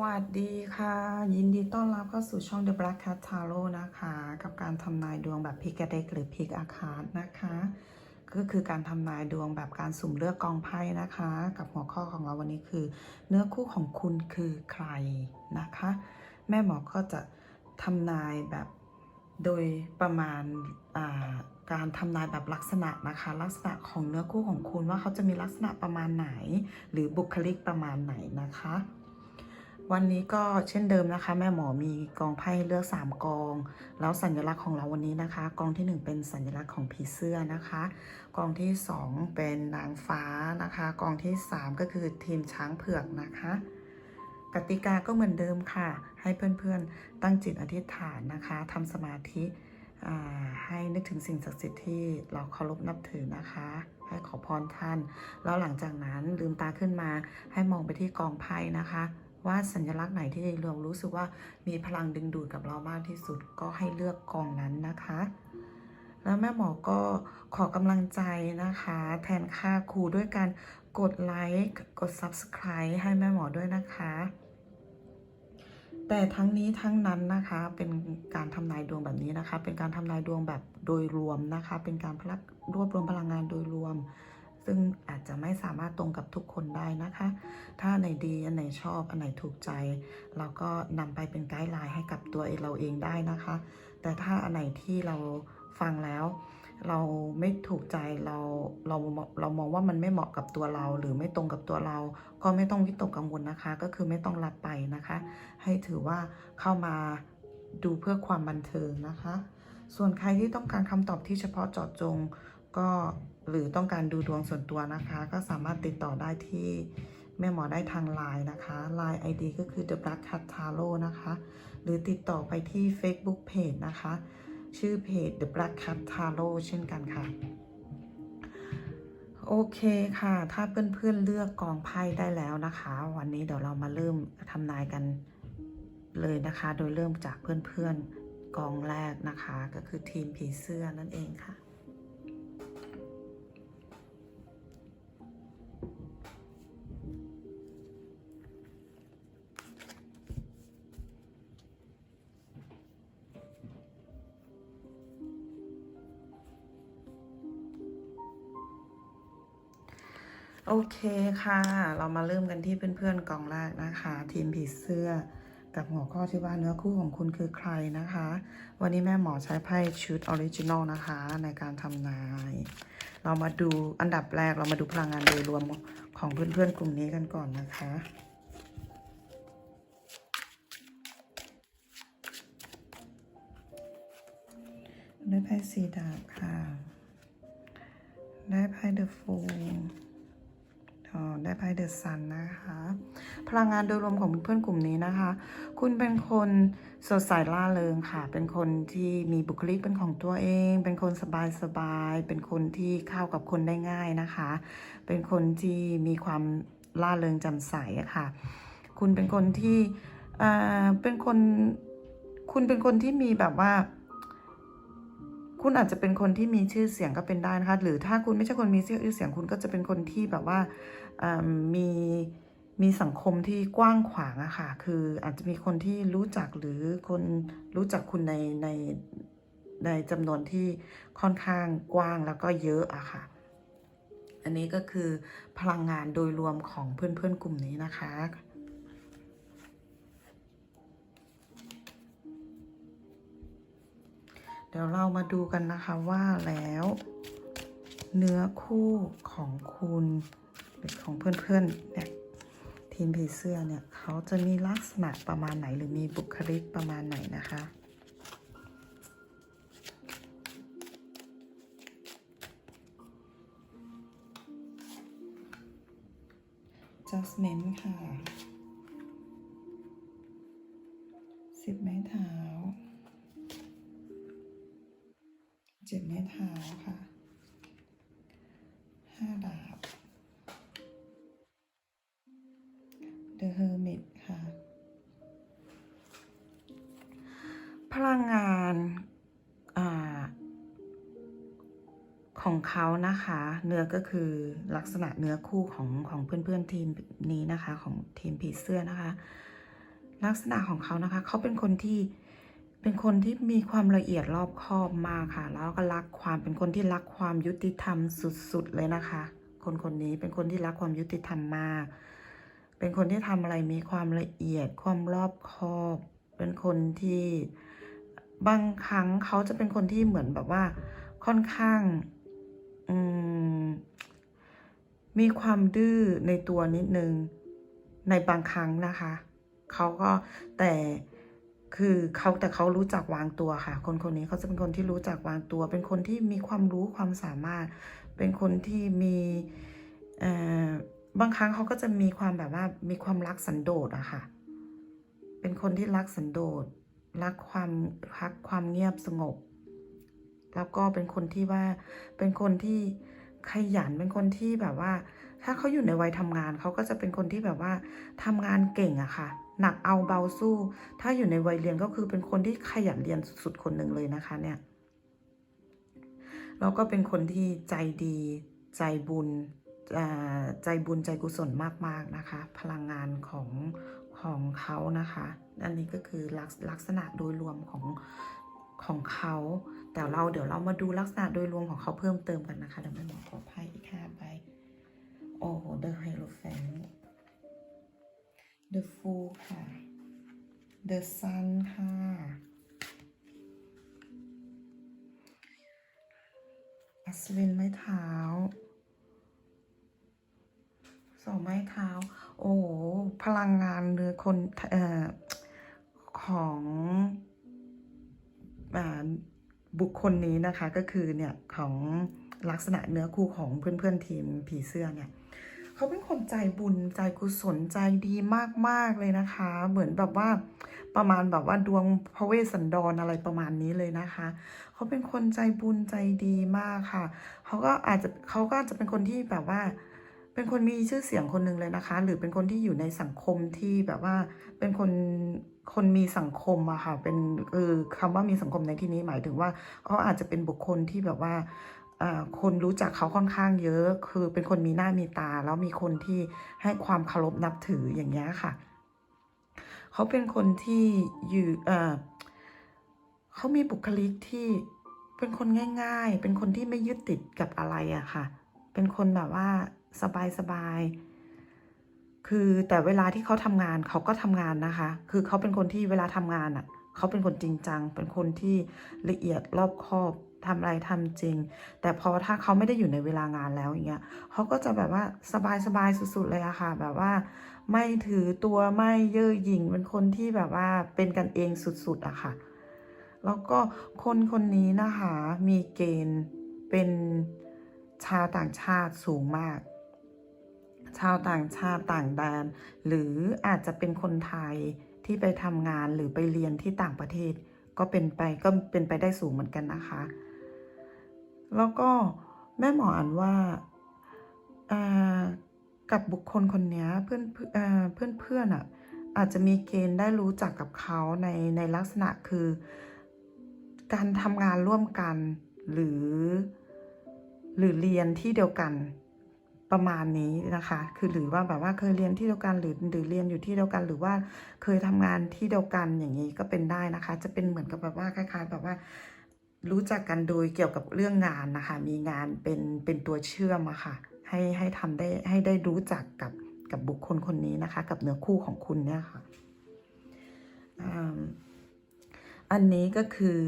วัสดีค่ะ ยินดีต้อนรับเข้าสู่ช่อง The Black Cat Tarot นะคะ กับการทำนายดวงแบบพิกเด็กหรือพิกอาคาดนะคะ ก็คือการทำนายดวงแบบการสุ่มเลือกกองไพ่นะคะ กับหัวข้อของเราวันนี้คือ เนื้อคู่ของคุณคือใครนะคะ แม่หมอก็จะทำนายแบบโดยประมาณาการทำนายแบบลักษณะนะคะ ลักษณะของเนื้อคู่ของคุณว่าเขาจะมีลักษณะประมาณไหน หรือบุคลิกประมาณไหนนะคะ วันนี้ก็เช่นเดิมนะคะ แม่หมอมีกองไพ่เลือก 3 กอง แล้วสัญลักษณ์ของเราวันนี้นะคะ กองที่ 1 เป็นสัญลักษณ์ของผีเสื้อนะคะ กองที่ 2 เป็นนางฟ้านะคะ กองที่ 3 ก็คือทีมช้างเผือกนะคะกติกาก็เหมือนเดิมค่ะ ให้เพื่อนๆตั้งจิตอธิษฐานนะคะทำสมาธิให้นึกถึงสิ่งศักดิ์สิทธิ์ที่เราเคารพนับถือนะคะ ให้ขอพรท่าน แล้วหลังจากนั้นลืมตาขึ้นมาให้มองไปที่กองไพ่นะคะ ว่าสัญลักษณ์ไหนที่เรารู้สึกว่ามีพลังดึงดูดกับเรามากที่สุดก็ให้เลือกกองนั้นนะคะ แล้วแม่หมอก็ขอกำลังใจนะคะ แทนค่าครูด้วยการกดไลค์กด Subscribe ให้แม่หมอด้วยนะคะ แต่ทั้งนี้ทั้งนั้นนะคะเป็นการทำนายดวงแบบนี้นะคะ เป็นการทำนายดวงแบบโดยรวมนะคะ เป็นการพลักรวบรวมพลังงานโดยรวม ซึ่งอาจจะไม่สามารถตรงกับทุกคนได้นะคะ ถ้าไหนดีอันไหนชอบอันไหนถูกใจ เราก็นำไปเป็นไกด์ไลน์ให้กับตัวเราเองได้นะคะ แต่ถ้าอันไหนที่เราฟังแล้ว เราไม่ถูกใจเราเราเรามองว่ามันไม่เหมาะกับตัวเรา หรือไม่ตรงกับตัวเรา ก็ไม่ต้องวิตกกังวลนะคะ ก็คือไม่ต้องรับไปนะคะ ให้ถือว่าเข้ามาดูเพื่อความบันเทิงนะคะ ส่วนใครที่ต้องการคำตอบที่เฉพาะเจาะจงก็ หรือต้องการดูดวงส่วนตัวนะคะ ก็สามารถติดต่อได้ที่แม่หมอได้ทางไลน์นะคะ Line ID ก็คือ The Black Cat Tarot นะคะ หรือติดต่อไปที่ Facebook Page นะคะ ชื่อเพจ The Black Cat Tarot เช่นกันค่ะ โอเคค่ะ ถ้าเพื่อนๆเลือกกองไพ่ได้แล้วนะคะ วันนี้เดี๋ยวเรามาเริ่มทำนายกันเลยนะคะ โดยเริ่มจากเพื่อนๆกองแรกนะคะ ก็คือทีมผีเสื้อนั่นเองค่ะ เคค่ะ เรามาเริ่มกันที่เพื่อนๆกองแรกนะคะ ทีมผีเสื้อกับหัวข้อที่ว่าเนื้อคู่ของคุณคือใครนะคะ วันนี้แม่หมอใช้ไพ่ชุดออริจินอลนะคะ ในการทำนาย เรามาดูอันดับแรกเรามาดูพลังงานโดยรวมของเพื่อนๆกลุ่มนี้กันก่อนนะคะได้ไพ่สีดาบค่ะ ได้ไพ่เดอะฟูล ได้ไพ่เดอะซันนะคะ พลังงานโดยรวมของเพื่อนกลุ่มนี้นะคะ คุณเป็นคนสดใสล่าเริงค่ะ เป็นคนที่มีบุคลิกเป็นของตัวเอง เป็นคนสบายสบายๆเป็นคนที่เข้ากับคนได้ง่ายนะคะ เป็นคนที่มีความล่าเริงจ่มใสอะค่ะ คุณเป็นคนที่อ่าเป็นคน คุณเป็นคนที่มีแบบว่า คุณอาจจะเป็นคนที่มีชื่อเสียงก็เป็นได้นะคะ หรือถ้าคุณไม่ใช่คนมีชื่อเสียงคุณก็จะเป็นคนที่แบบว่ามีมีสังคมที่กว้างขวางอะค่ะ คืออาจจะมีคนที่รู้จักหรือคนรู้จักคุณในในในจำนวนที่ค่อนข้างกว้างแล้วก็เยอะอะค่ะ อันนี้ก็คือพลังงานโดยรวมของเพื่อนๆกลุ่มนี้นะคะ เดี๋ยวเรามาดูกันนะคะว่าแล้ว เนื้อคู่ของคุณหรือของเพื่อนๆเนี่ยทีมผีเสื้อเนี่ยเขาจะมีลักษณะประมาณไหนหรือมีบุคลิกประมาณไหนนะคะ Adjustment ค่ะสิบไม้เท้า จ็ดไม้เท้าค่ะห้าดาบ The Hermit ค่ะ พลังงานอ่าของเขานะคะ เนื้อก็คือลักษณะเนื้อคู่ของของเพื่อนๆทีมนี้นะคะ ของทีมผีเสื้อนะคะ ลักษณะของเขานะคะ เขาเป็นคนที่ เป็นคนที่มีความละเอียดรอบคอบมากค่ะ แล้วก็รักความเป็นคนที่รักความยุติธรรมสุดๆเลยนะคะ คนคนนี้เป็นคนที่รักความยุติธรรมมาก เป็นคนที่ทำอะไรมีความละเอียด ความรอบคอบ เป็นคนที่บางครั้งเขาจะเป็นคนที่เหมือนแบบว่าค่อนข้างมมีความดื้อในตัวนิดนึงในบางครั้งนะคะ เขาก็แต่ คือเขาแต่เขารู้จักวางตัวค่ะ คนคนนี้เขาจะเป็นคนที่รู้จักวางตัว เป็นคนที่มีความรู้ความสามารถ เป็นคนที่มีเอ่อบางครั้งเขาก็จะมีความแบบว่ามีความรักสันโดษอะค่ะ เป็นคนที่รักสันโดษ รักความรักความเงียบสงบ แล้วก็เป็นคนที่ว่าเป็นคนที่ขยัน เป็นคนที่แบบว่า ถ้าเขาอยู่ในวัยทำงานเขาก็จะเป็นคนที่แบบว่าทำงานเก่งอะค่ะ หนักเอาเบาสู้ ถ้าอยู่ในวัยเรียนก็คือเป็นคนที่ขยันเรียนสุดๆคนหนึ่งเลยนะคะเนี่ยแล้วก็เป็นคนที่ใจดีใจบุญใจบุญใจกุศลมากๆนะคะ พลังงานของของเขานะคะ อันนี้ก็คือลักษลักษณะโดยรวมของของเขา แต่เราเดี๋ยวเรามาดูลักษณะโดยรวมของเขาเพิ่มเติมกันนะคะเดี๋ยวแม่หมอขอไพ่อีกห้าใบโอ้โห The Hierophant The Fool ค่ะ The Sun ค่ะ อัศวินไม้เท้า สองไม้เท้า โอ้โห พลังงานเรือคนเอ่อของอบุคคลนี้นะคะก็คือเนี่ยของลักษณะเนื้อคู่ของเพื่อนๆทีมผีเสื้อเนี่ย เขาเป็นคนใจบุญใจกุศลใจดีมากๆเลยนะคะ เหมือนแบบว่าประมาณแบบว่าดวงพระเวสสันดรอะไรประมาณนี้เลยนะคะ เขาเป็นคนใจบุญใจดีมากค่ะ เขาก็อาจจะเขาก็จจะเป็นคนที่แบบว่า เป็นคนมีชื่อเสียงคนหนึ่งเลยนะคะ หรือเป็นคนที่อยู่ในสังคมที่แบบว่าเป็นคนคนมีสังคมอะค่ะ เป็นเออคำว่ามีสังคมในที่นี้หมายถึงว่าเขาอาจจะเป็นบุคคลที่แบบว่า คนรู้จักเขาค่อนข้างเยอะ คือเป็นคนมีหน้ามีตา แล้วมีคนที่ให้ความเคารพนับถืออย่างเงี้ยค่ะ เขาเป็นคนที่อยู่เขามีบุคลิกที่เป็นคนง่าย ๆ เป็นคนที่ไม่ยึดติดกับอะไรอะค่ะ เป็นคนแบบว่าสบายๆคือแต่เวลาที่เขาทำงานเขาก็ทำงานนะคะ คือเขาเป็นคนที่เวลาทำงานอะ เขาเป็นคนจริงจัง เป็นคนที่ละเอียดรอบคอบ ทำอะไรทำจริง แต่พอถ้าเขาไม่ได้อยู่ในเวลางานแล้วอย่างเงี้ยเขาก็จะแบบว่าสบายๆสุด ๆ เลยอะค่ะ แบบว่า ไม่ถือตัวไม่เย่อหยิ่งเป็นคนที่แบบว่าเป็นกันเองสุด ๆอะค่ะ แล้วก็คนคนนี้นะคะ มีเกณฑ์เป็นชาวต่างชาติสูงมาก ชาวต่างชาติต่างแดน หรืออาจจะเป็นคนไทยที่ไปทำงานหรือไปเรียนที่ต่างประเทศ ก็เป็นไปก็เป็นไปได้สูงเหมือนกันนะคะ แล้วก็แม่หมออ่านว่ากับบุคคลคนนี้เพื่อนเพื่อนเพื่อนอะอาจจะมีเกณฑ์ได้รู้จักกับเขาในในลักษณะคือ การทำงานร่วมกันหรือ หรือเรียนที่เดียวกันประมาณนี้นะคะ คือหรือว่าแบบว่าเคยเรียนที่เดียวกันหรือหรือเรียนอยู่ที่เดียวกัน หรือว่าเคยทำงานที่เดียวกันอย่างนี้ก็เป็นได้นะคะ จะเป็นเหมือนกับแบบว่าคล้ายๆ แบบว่า รู้จักกันโดยเกี่ยวกับเรื่องงานนะคะ มีงานเป็นเป็นตัวเชื่อมอะค่ะ ให้ให้ทำได้ให้ได้รู้จักกับกับบุคคลคนนี้นะคะ กับเนื้อคู่ของคุณเนี่ยค่ะอ่าอันนี้ก็คือ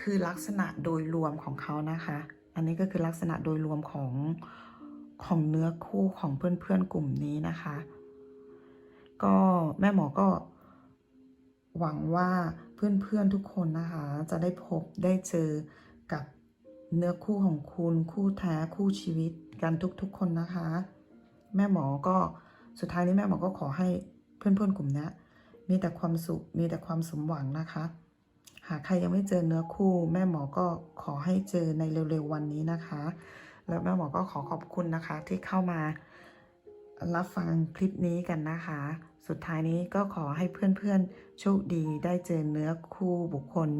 คือลักษณะโดยรวมของเขานะคะ อันนี้ก็คือลักษณะโดยรวมของของเนื้อคู่ของเพื่อนๆกลุ่มนี้นะคะ ก็แม่หมอก็หวังว่า เพื่อนๆทุกคนนะคะ จะได้พบได้เจอกับเนื้อคู่ของคุณคู่แท้คู่ชีวิตกันทุกๆคนนะคะ แม่หมอก็สุดท้ายนี้แม่หมอก็ขอให้เพื่อนๆกลุ่มนี้มีแต่ความสุขมีแต่ความสมหวังนะคะ หากใครยังไม่เจอเนื้อคู่ แม่หมอก็ขอให้เจอในเร็วๆวันนี้นะคะ แล้วแม่หมอก็ขอขอบคุณนะคะที่เข้ามารับฟังคลิปนี้กันนะคะ สุดท้ายนี้ก็ขอให้เพื่อนๆ โชคดีได้เจอเนื้อคู่บุคคล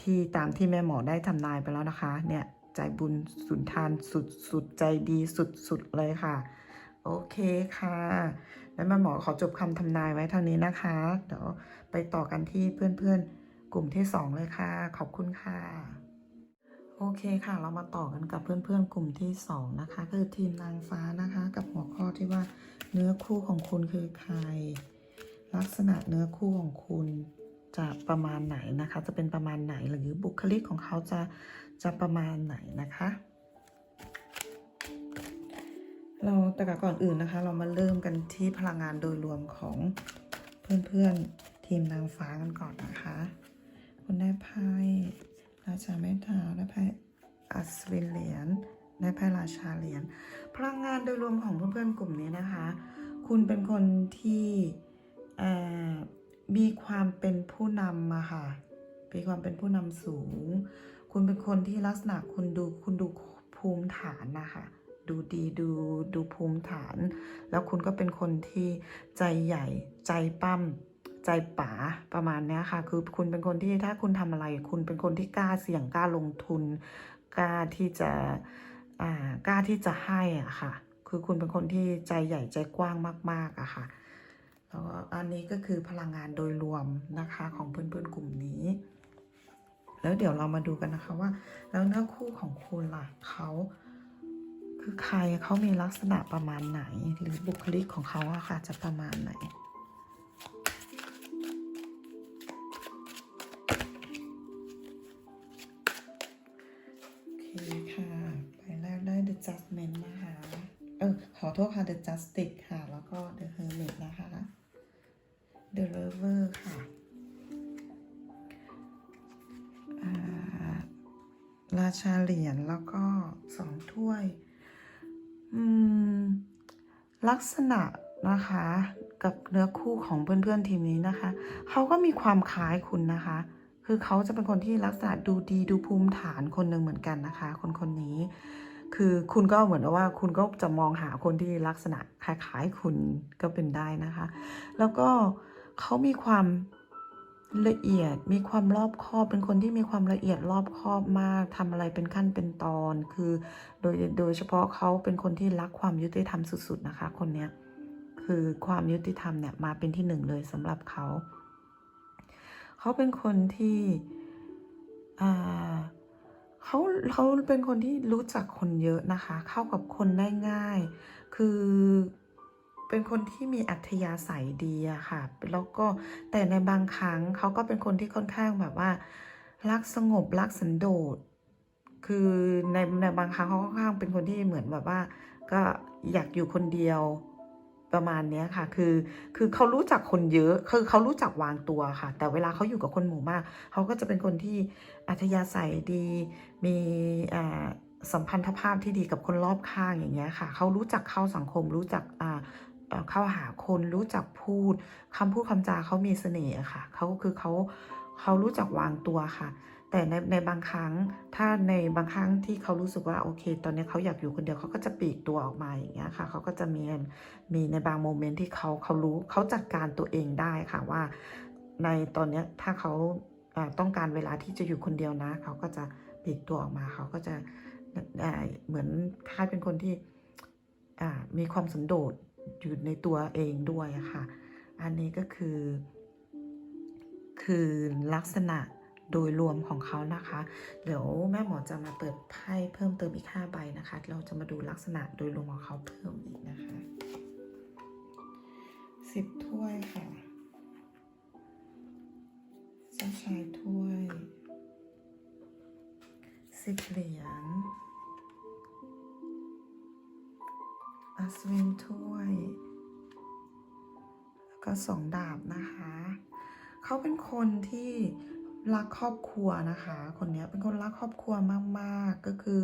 ที่ตามที่แม่หมอได้ทำนายไปแล้วนะคะ เนี่ยใจบุญสุนทานสุดสุดใจดีสุดสุดเลยค่ะ โอเคค่ะ แล้วแม่หมอขอจบคำทำนายไว้เท่านี้นะคะ เดี๋ยวไปต่อกันที่เพื่อนๆ กลุ่มที่2เลยค่ะ ขอบคุณค่ะ โอเคค่ะ เรามาต่อกันกับเพื่อนๆกลุ่มที่ 2 นะคะ คือทีมนางฟ้านะคะ กับหัวข้อที่ว่าเนื้อคู่ของคุณคือใคร ลักษณะเนื้อคู่ของคุณจะประมาณไหนนะคะ จะเป็นประมาณไหนหรือบุคลิกของเขาจะจะประมาณไหนนะคะ เราแต่ก่อนอื่นนะคะ เรามาเริ่มกันที่พลังงานโดยรวมของเพื่อนๆทีมนางฟ้ากันก่อนนะคะ คุณได้ไพ่ ราชาเมตตาได้ไพ่อัศวินเหรียญได้ไพ่ราชาเหรียญพลังงานโดยรวมของเพื่อนๆกลุ่มนี้นะคะ คุณเป็นคนที่มีความเป็นผู้นำมาค่ะมีความเป็นผู้นำสูง คุณเป็นคนที่ลักษณะคุณดูคุณดูภูมิฐานนะคะดูดีดูดูภูมิฐาน แล้วคุณก็เป็นคนที่ใจใหญ่ใจปั้ม ใจป๋าประมาณนี้ค่ะ คือคุณเป็นคนที่ถ้าคุณทำอะไร คุณเป็นคนที่กล้าเสี่ยงกล้าลงทุน กล้าที่จะอ่ากล้าที่จะให้อะค่ะ คือคุณเป็นคนที่ใจใหญ่ใจกว้างมากๆอะค่ะแล้วอันนี้ก็คือพลังงานโดยรวมนะคะของเพื่อนๆกลุ่มนี้ แล้วเดี๋ยวเรามาดูกันนะคะว่า แล้วเนื้อคู่ของคุณล่ะเขาคือใครเขามีลักษณะประมาณไหน หรือบุคลิกของเขาอะค่ะจะประมาณไหน ชาเหรียญแล้วก็สองถ้วย อืม ลักษณะนะคะ กับเนื้อคู่ของเพื่อนๆทีมนี้นะคะ เขาก็มีความคล้ายคุณนะคะ คือเขาจะเป็นคนที่ลักษณะดูดีดูภูมิฐานคนหนึ่งเหมือนกันนะคะ คนคนนี้ คือคุณก็เหมือนว่า คุณก็จะมองหาคนที่ลักษณะคล้ายๆคุณก็เป็นได้นะคะ แล้วก็เขามีความ ละเอียดมีความรอบคอบเป็นคนที่มีความละเอียดรอบคอบมากทำอะไรเป็นขั้นเป็นตอน คือโดยโดยเฉพาะเขาเป็นคนที่รักความยุติธรรมสุด ๆ นะคะ คนเนี้ยคือความยุติธรรมเนี่ยมาเป็นที่หนึ่งเลยสำหรับเขาเขาเป็นคนที่อ่าเขาเขาเป็นคนที่รู้จักคนเยอะนะคะ เข้ากับคนได้ง่าย คือ เป็นคนที่มีอัธยาศัยดีอะค่ะ แล้วก็แต่ในบางครั้งเขาก็เป็นคนที่ค่อนข้างแบบว่า รักสงบรักสันโดษ คือในในบางครั้งเขาค่อนข้างเป็นคนที่เหมือนแบบว่า ก็อยากอยู่คนเดียวประมาณนี้ค่ะ คือ คือเขารู้จักคนเยอะ คือเขารู้จักวางตัวค่ะ แต่เวลาเขาอยู่กับคนหมู่มาก เขาก็จะเป็นคนที่อัธยาศัยดี มีอ่าสัมพันธภาพที่ดีกับคนรอบข้างอย่างเงี้ยค่ะ เขารู้จักเข้าสังคม รู้จักอ่า เข้าหาคนรู้จักพูดคำพูดคำจาเขามีเสน่ห์ค่ะเขาคือเขาเขารู้จักวางตัวค่ะ แต่ในในบางครั้งถ้าในบางครั้งที่เขารู้สึกว่าโอเค ตอนนี้เขาอยากอยู่คนเดียวเขาก็จะปีกตัวออกมาอย่างเงี้ยค่ะเขาก็จะมีมีในบางโมเมนต์ที่เขาเขารู้เขาจัดการตัวเองได้ค่ะว่า ในตอนนี้ถ้าเขาต้องการเวลาที่จะอยู่คนเดียวนะ เขาก็จะปีกตัวออกมาเขาก็จะเหมือนคล้ายเป็นคนที่มีความสันโดษ อยู่ในตัวเองด้วยค่ะ อันนี้ก็คือ คือลักษณะโดยรวมของเขานะคะ เดี๋ยวแม่หมอจะมาเปิดไพ่เพิ่มเติมอีก 5 ใบนะคะ เราจะมาดูลักษณะโดยรวมของเขาเพิ่มอีกนะคะสิบถ้วยค่ะเจ้าชายถ้วยสิบเหรียญ อัศวินถ้วย แล้วก็สองดาบนะคะ เขาเป็นคนที่รักครอบครัวนะคะ คนนี้เป็นคนรักครอบครัวมากๆ ก็คือ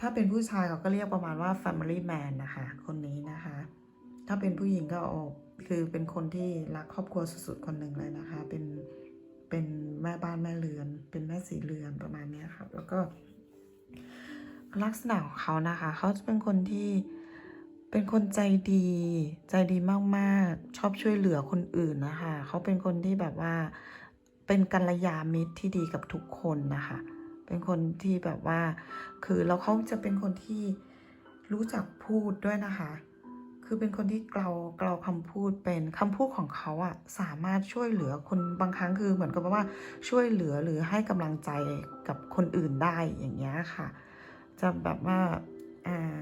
ถ้าเป็นผู้ชายเขาก็เรียกประมาณว่า family man นะคะ คนนี้นะคะ ถ้าเป็นผู้หญิงก็โอกคือเป็นคนที่รักครอบครัวสุดๆ คนหนึ่งเลยนะคะ เป็นเป็นแม่บ้านแม่เรือน เป็นแม่สีเรือนประมาณนี้ครับ แล้วก็ลักษณะของเขานะคะ เขาจะเป็นคนที่ เป็นคนใจดี ใจดีมากๆ ชอบช่วยเหลือคนอื่นนะคะ เขาเป็นคนที่แบบว่า เป็นกัลยาณมิตรที่ดีกับทุกคนนะคะ เป็นคนที่แบบว่า คือแล้วเขาจะเป็นคนที่รู้จักพูดด้วยนะคะ คือเป็นคนที่เกลาเกลาคำพูดเป็นคำพูดของเขาอะสามารถช่วยเหลือคนบางครั้งคือเหมือนกับว่าช่วยเหลือหรือให้กำลังใจกับคนอื่นได้อย่างเงี้ยค่ะ จะแบบว่าอ่า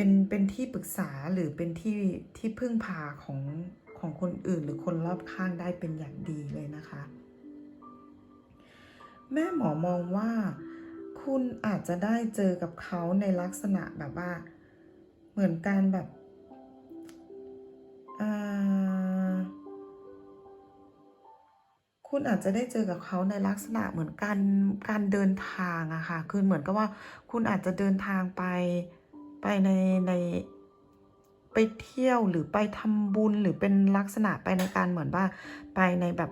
เป็นเป็นที่ปรึกษาหรือเป็นที่ที่พึ่งพาของของคนอื่น หรือคนรอบข้างได้เป็นอย่างดีเลยนะคะ แม่หมอมองว่าคุณอาจจะได้เจอกับเขาในลักษณะแบบว่า เหมือนการแบบคุณอาจจะได้เจอกับเขาในลักษณะเหมือนการการเดินทางอะค่ะ คือเหมือนกับว่าคุณอาจจะเดินทางไป ไปในในไปเที่ยวหรือไปทำบุญหรือเป็นลักษณะไปในการเหมือนว่าไปในแบบ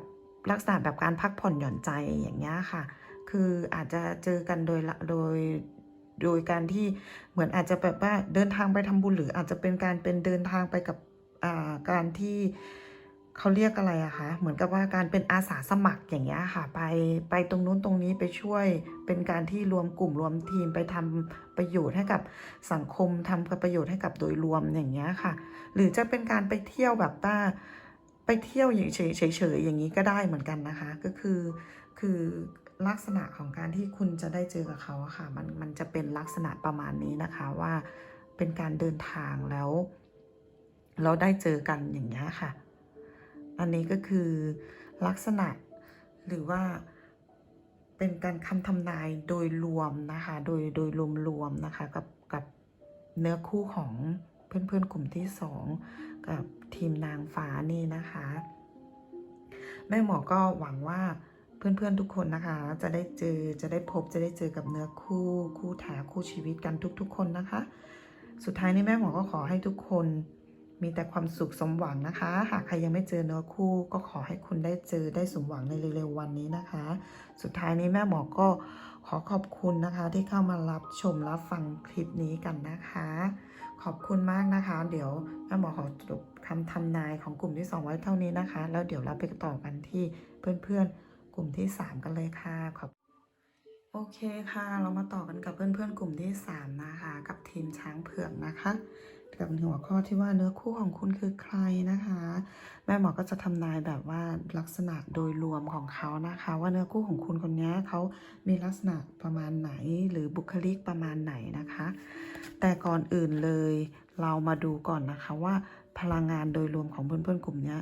ลักษณะแบบการพักผ่อนหย่อนใจอย่างเงี้ยค่ะ คืออาจจะเจอกันโดยละโดยโดยการที่เหมือนอาจจะแบบว่าเดินทางไปทำบุญหรืออาจจะเป็นการเป็นเดินทางไปกับอ่าการที่ เขาเรียกอะไรอะคะ เหมือนกับว่าการเป็นอาสาสมัครอย่างเงี้ยค่ะ ไปไปตรงนู้นตรงนี้ไปช่วย เป็นการที่รวมกลุ่มรวมทีมไปทำประโยชน์ให้กับสังคมทำประโยชน์ให้กับโดยรวมอย่างเงี้ยค่ะ หรือจะเป็นการไปเที่ยวแบบว่าไปเที่ยวอย่างเฉยเฉยๆอย่างนี้ก็ได้เหมือนกันนะคะ ก็คือคือลักษณะของการที่คุณจะได้เจอกับเขาอะค่ะ มันมันจะเป็นลักษณะประมาณนี้นะคะว่าเป็นการเดินทางแล้ว เราได้เจอกันอย่างเงี้ยค่ะ อันนี้ก็คือลักษณะหรือว่าเป็นการคำทำนายโดยรวมนะคะ โดยโดยรวมๆนะคะกับกับเนื้อคู่ของเพื่อนๆกลุ่มที่สองกับทีมนางฟ้านี่นะคะ แม่หมอก็หวังว่าเพื่อนๆทุกคนนะคะ จะได้เจอจะได้พบจะได้เจอกับเนื้อคู่คู่แท้คู่ชีวิตกันทุก ๆ คนนะคะ สุดท้ายนี้แม่หมอก็ขอให้ทุกคน มีแต่ความสุขสมหวังนะคะ หากใครยังไม่เจอเนื้อคู่ ก็ขอให้คุณได้เจอได้สมหวังในเร็วๆวันนี้นะคะ สุดท้ายนี้แม่หมอก็ขอขอบคุณนะคะ ที่เข้ามารับชมรับฟังคลิปนี้กันนะคะ ขอบคุณมากนะคะ เดี๋ยวแม่หมอขอจบคำทำนายของกลุ่มที่สองไว้เท่านี้นะคะ แล้วเดี๋ยวเราไปต่อกันที่เพื่อนๆกลุ่มที่สามกันเลยค่ะขอบโอเคค่ะ เรามาต่อกันกับเพื่อนๆกลุ่มที่ 3 นะคะ กับทีมช้างเผือกนะคะ กับหัวข้อที่ว่าเนื้อคู่ของคุณคือใครนะคะ แม่หมอก็จะทำนายแบบว่าลักษณะโดยรวมของเขานะคะ ว่าเนื้อคู่ของคุณคนนี้เขามีลักษณะประมาณไหนหรือบุคลิกประมาณไหนนะคะ แต่ก่อนอื่นเลยเรามาดูก่อนนะคะว่าพลังงานโดยรวมของเพื่อนๆกลุ่มนี้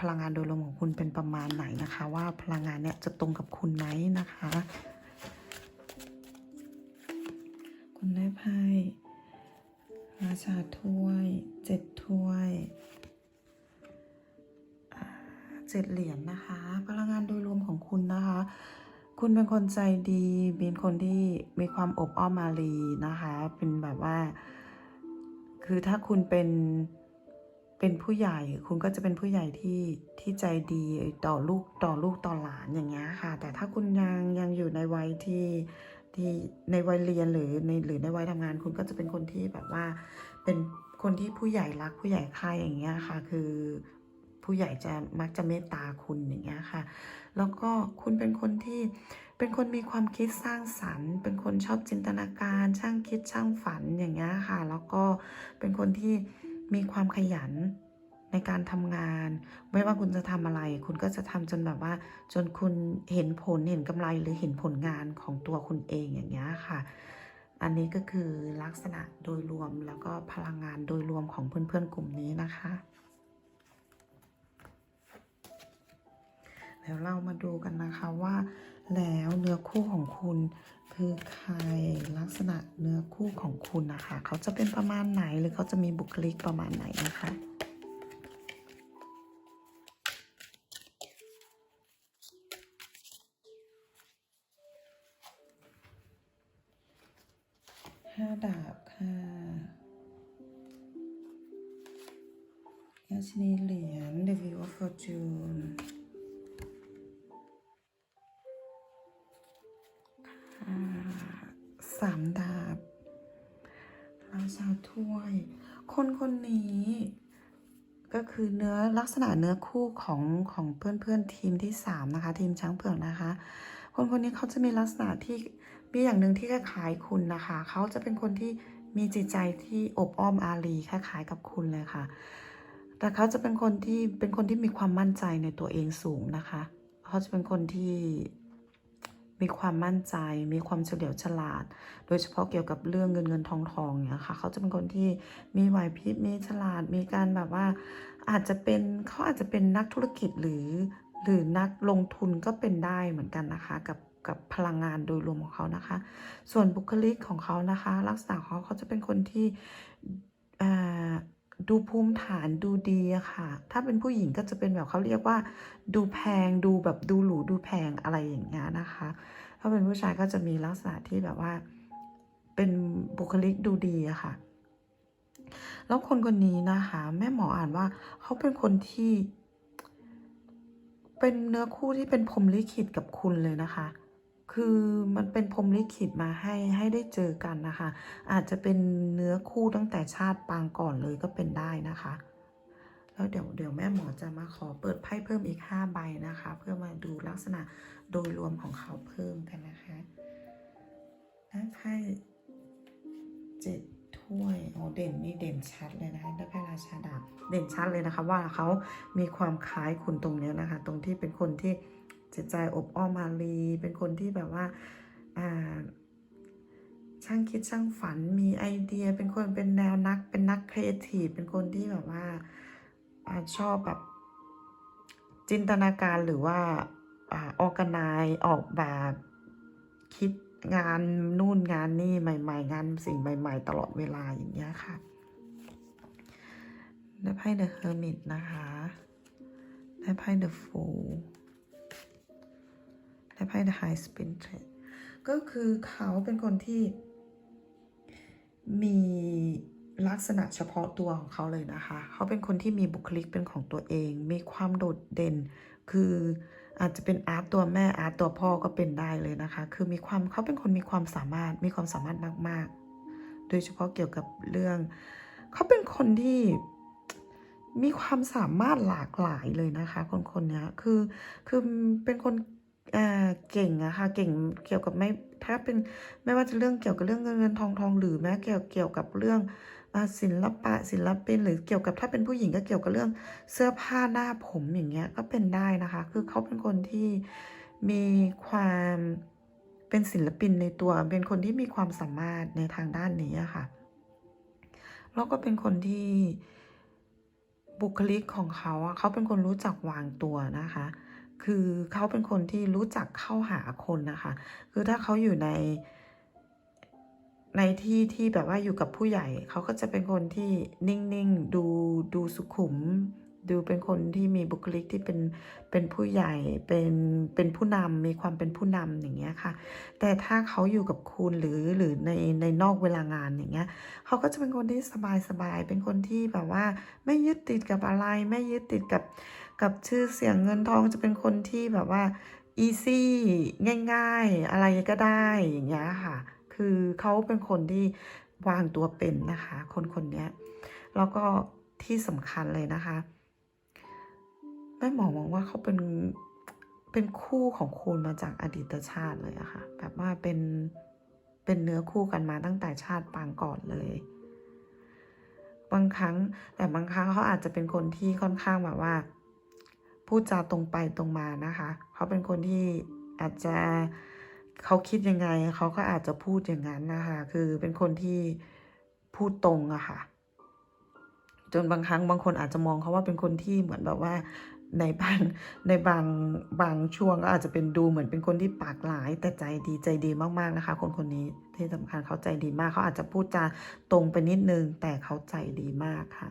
พลังงานโดยรวมของคุณเป็นประมาณไหนนะคะ ว่าพลังงานเนี่ยจะตรงกับคุณไหมนะคะ คุณได้ไพ่ ราชาถ้วยเจ็ดถ้วยเจ็ดเหรียญนะคะ พลังงานโดยรวมของคุณนะคะ คุณเป็นคนใจดีเป็นคนที่มีความอบอ้อมอารีนะคะ เป็นแบบว่า คือถ้าคุณเป็นเป็นผู้ใหญ่คุณก็จะเป็นผู้ใหญ่ที่ที่ใจดีต่อลูกต่อลูกต่อหลานอย่างเงี้ยค่ะ แต่ถ้าคุณยังยังอยู่ในวัยที่ ที่ในวัยเรียนหรือในหรือในวัยทำงานคุณก็จะเป็นคนที่แบบว่า เป็นคนที่ผู้ใหญ่รักผู้ใหญ่ใคร่อย่างเงี้ยค่ะ คือผู้ใหญ่จะมักจะเมตตาคุณอย่างเงี้ยค่ะ แล้วก็คุณเป็นคนที่เป็นคนมีความคิดสร้างสรรค์ เป็นคนชอบจินตนาการ ช่างคิดช่างฝันอย่างเงี้ยค่ะ แล้วก็เป็นคนที่มีความขยัน ในการทำงาน ไม่ว่าคุณจะทำอะไร คุณก็จะทำจนแบบว่า จนคุณเห็นผลเห็นกำไรหรือเห็นผลงานของตัวคุณเองอย่างเงี้ยค่ะ อันนี้ก็คือลักษณะโดยรวมแล้วก็พลังงานโดยรวมของเพื่อนๆกลุ่มนี้นะคะ แล้วเรามาดูกันนะคะว่า แล้วเนื้อคู่ของคุณคือใครลักษณะเนื้อคู่ของคุณนะคะ เขาจะเป็นประมาณไหนหรือเขาจะมีบุคลิกประมาณไหนนะคะ ดาบค่ะราชินีเหรียญ The Wheel of Fortune สามดาบราชาถ้วย คนคนนี้ก็คือเนื้อลักษณะเนื้อคู่ของของเพื่อนเพื่อนทีมที่สามนะคะ ทีมช้างเผือกนะคะ คนคนนี้เขาจะมีลักษณะที่ มีอย่างหนึ่งที่คล้ายๆคุณนะคะ เขาจะเป็นคนที่มีจิตใจที่อบอ้อมอารีคล้ายๆกับคุณเลยค่ะ แต่เขาจะเป็นคนที่เป็นคนที่มีความมั่นใจในตัวเองสูงนะคะ เขาจะเป็นคนที่มีความมั่นใจ มีความเฉลียวฉลาด โดยเฉพาะเกี่ยวกับเรื่องเงินเงินทองทองเนี่ยค่ะ เขาจะเป็นคนที่มีไหวพริบ มีฉลาด มีการแบบว่า อาจจะเป็นเขาอาจจะเป็นนักธุรกิจหรือ หรือนักลงทุนก็เป็นได้เหมือนกันนะคะ กับ กับพลังงานโดยรวมของเขานะคะ ส่วนบุคลิกของเขานะคะ ลักษณะของเขาเขาจะเป็นคนที่ดูภูมิฐานดูดีค่ะ ถ้าเป็นผู้หญิงก็จะเป็นแบบเขาเรียกว่า ดูแพงดูแบบดูหรูดูแพงอะไรอย่างเงี้ยนะคะ ถ้าเป็นผู้ชายก็จะมีลักษณะที่แบบว่าเป็นบุคลิกดูดีอะค่ะ แล้วคนคนนี้นะคะ แม่หมออ่านว่าเขาเป็นคนที่ เป็นเนื้อคู่ที่เป็นพรมลิขิตกับคุณเลยนะคะ คือมันเป็นพรมลิขิตมาให้ให้ได้เจอกันนะคะ อาจจะเป็นเนื้อคู่ตั้งแต่ชาติปางก่อนเลยก็เป็นได้นะคะ แล้วเดี๋ยวเดี๋ยวแม่หมอจะมาขอเปิดไพ่เพิ่มอีก 5 ใบนะคะ เพื่อมาดูลักษณะโดยรวมของเขาเพิ่มกันนะคะได้ไพ่เจ็ดถ้วยอ๋อเด่นนี่เด่นชัดเลยนะคะได้ไพ่ราชาดาบเด่นชัดเลยนะคะ ว่าเขามีความคล้ายคุณตรงนี้นะคะ ตรงที่เป็นคนที่ จิตใจอบอ้อมอารี เป็นคนที่แบบว่าช่างคิดช่างฝันมีไอเดีย เป็นคนเป็นแนวนัก เป็นนักครีเอทีฟเป็นคนที่แบบว่าอชอบแบบจินตนาการหรือว่าออกนายออกแบบคิดงานนู่นงานนี่ใหม่ ๆ งานสิ่งใหม่ ๆ ตลอดเวลาอย่างเงี้ยค่ะได้ไพ่ The Hermit นะคะ ได้ไพ่ The Fool ได้พ่ The High Spirit ก็คือเขาเป็นคนที่ มีลักษณะเฉพาะตัวของเขาเลยนะคะ เขาเป็นคนที่มีบุคลิกเป็นของตัวเอง มีความโดดเด่น คืออาจจะเป็นอาร์ตตัวแม่อาร์ตตัวพ่อก็เป็นได้เลยนะคะ คือมีความเขาเป็นคนมีความสามารถ มีความสามารถมาก ๆ โดยเฉพาะเกี่ยวกับเรื่อง เขาเป็นคนที่มีความสามารถหลากหลายเลยนะคะ คนคนนี้คือ คือเป็นคน เก่งอะค่ะ เก่งเกี่ยวกับไม่ถ้าเป็นไม่ว่าจะเรื่องเกี่ยวกับเรื่องเงินเงินทองทองหรือแม้เกี่ยวเกี่ยวกับเรื่องศิลปะศิลปินหรือเกี่ยวกับถ้าเป็นผู้หญิงก็เกี่ยวกับเรื่องเสื้อผ้าหน้าผมอย่างเงี้ยก็เป็นได้นะคะ คือเขาเป็นคนที่มีความเป็นศิลปินในตัวเป็นคนที่มีความสามารถในทางด้านนี้ค่ะแล้วก็เป็นคนที่บุคลิกของเขาเขาเป็นคนรู้จักวางตัวนะคะ คือเขาเป็นคนที่รู้จักเข้าหาคนนะคะ คือถ้าเขาอยู่ในในที่ที่แบบว่าอยู่กับผู้ใหญ่ เขาก็จะเป็นคนที่นิ่งๆ ดูดูสุขุม ดูเป็นคนที่มีบุคลิกที่เป็นเป็นผู้ใหญ่เป็นเป็นผู้นำมีความเป็นผู้นำอย่างเงี้ยค่ะ แต่ถ้าเขาอยู่กับคุณหรือหรือในในนอกเวลางานอย่างเงี้ยเขาก็จะเป็นคนที่สบายสบายๆเป็นคนที่แบบว่าไม่ยึดติดกับอะไรไม่ยึดติดกับ กับชื่อเสียงเงินทองจะเป็นคนที่แบบว่า easy ง่าย ๆ อะไรก็ได้อย่างเงี้ยค่ะ คือเขาเป็นคนที่วางตัวเป็นนะคะ คนคนนี้แล้วก็ที่สำคัญเลยนะคะแม่หมอมองว่าเขาเป็นเป็นคู่ของคุณมาจากอดีตชาติเลยอะค่ะ แบบว่าเป็นเป็นเนื้อคู่กันมาตั้งแต่ชาติปางก่อนเลย บางครั้งแต่บางครั้งเขาอาจจะเป็นคนที่ค่อนข้างแบบว่า พูดจาตรงไปตรงมานะคะ เขาเป็นคนที่อาจจะเขาคิดยังไง เขาก็อาจจะพูดอย่างนั้นนะคะ คือเป็นคนที่พูดตรงอะค่ะ จนบางครั้งบางคนอาจจะมองเขาว่าเป็นคนที่เหมือนแบบว่าในบางในบางบางช่วงก็อาจจะเป็นดูเหมือนเป็นคนที่ปากหลาย แต่ใจดีใจดีมากๆนะคะ คนคนนี้ที่สำคัญเขาใจดีมาก เขาอาจจะพูดจาตรงไปนิดนึง แต่เขาใจดีมากค่ะ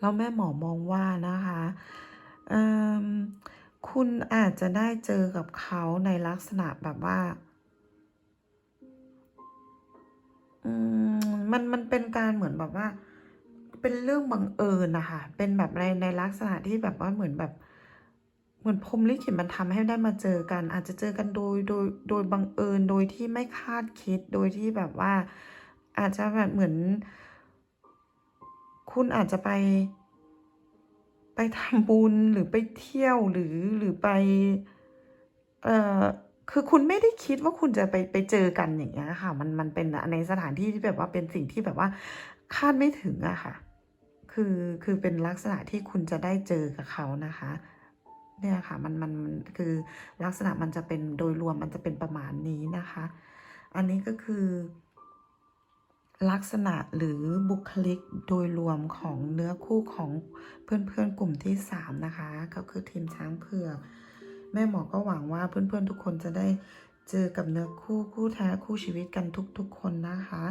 แล้วแม่หมอมองว่านะคะคุณอาจจะได้เจอกับเขาในลักษณะแบบว่ามันมันเป็นการเหมือนแบบว่า เป็นเรื่องบังเอิญนะคะเป็นแบบในในลักษณะที่แบบว่าเหมือนแบบ เหมือนพรหมลิขิตมันทำให้ได้มาเจอกัน อาจจะเจอกันโดยโดยโดยบังเอิญโดยที่ไม่คาดคิดโดยที่แบบว่า อาจจะแบบเหมือน คุณอาจจะไป ไปทำบุญหรือไปเที่ยวหรือหรือไปเอ่อคือคุณไม่ได้คิดว่าคุณจะไปไปเจอกันอย่างเงี้ยค่ะ มันมันเป็นในสถานที่ที่แบบว่าเป็นสิ่งที่แบบว่าคาดไม่ถึงอะค่ะ คือคือเป็นลักษณะที่คุณจะได้เจอกับเขานะคะ เนี่ยค่ะมันมันมันคือลักษณะมันจะเป็นโดยรวมมันจะเป็นประมาณนี้นะคะ อันนี้ก็คือ ลักษณะหรือบุคลิกโดยรวมของเนื้อคู่ของเพื่อนๆกลุ่มที่ 3 นะคะ ก็คือทีมช้างเผือกแม่หมอก็หวังว่าเพื่อนๆทุกคนจะได้เจอกับเนื้อคู่คู่แท้คู่ชีวิตกันทุกๆคนนะคะ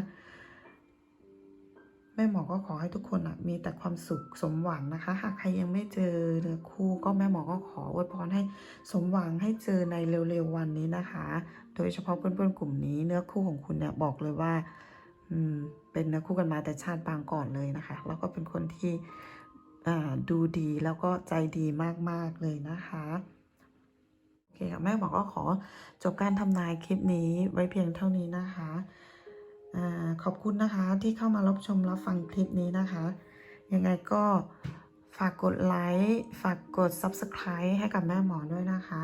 แม่หมอก็ขอให้ทุกคนอะมีแต่ความสุขสมหวังนะคะ หากใครยังไม่เจอเนื้อคู่ก็แม่หมอก็ขออวยพรให้สมหวังให้เจอในเร็วๆวันนี้นะคะ โดยเฉพาะเพื่อนๆกลุ่มนี้เนื้อคู่ของคุณเนี่ยบอกเลยว่า เป็นนื้อคู่กันมาแต่ชาติปางก่อนเลยนะคะ แล้วก็เป็นคนที่ดูดีแล้วก็ใจดีมากๆเลยนะคะโอเคค่ะแม่หมอก็ขอจบการทำนายคลิปนี้ไว้เพียงเท่านี้นะคะอขอบคุณนะคะที่เข้ามารับชมรับฟังคลิปนี้นะคะ ยังไงก็ฝากกดไลค์ ฝากกด Subscribe ให้กับแม่หมอด้วยนะคะ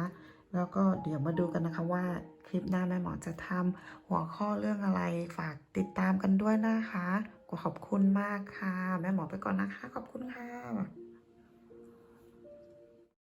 แล้วก็เดี๋ยวมาดูกันนะคะว่าคลิปหน้าแม่หมอจะทำหัวข้อเรื่องอะไรฝากติดตามกันด้วยนะคะขอบคุณมากค่ะ แม่หมอไปก่อนนะคะ ขอบคุณค่ะ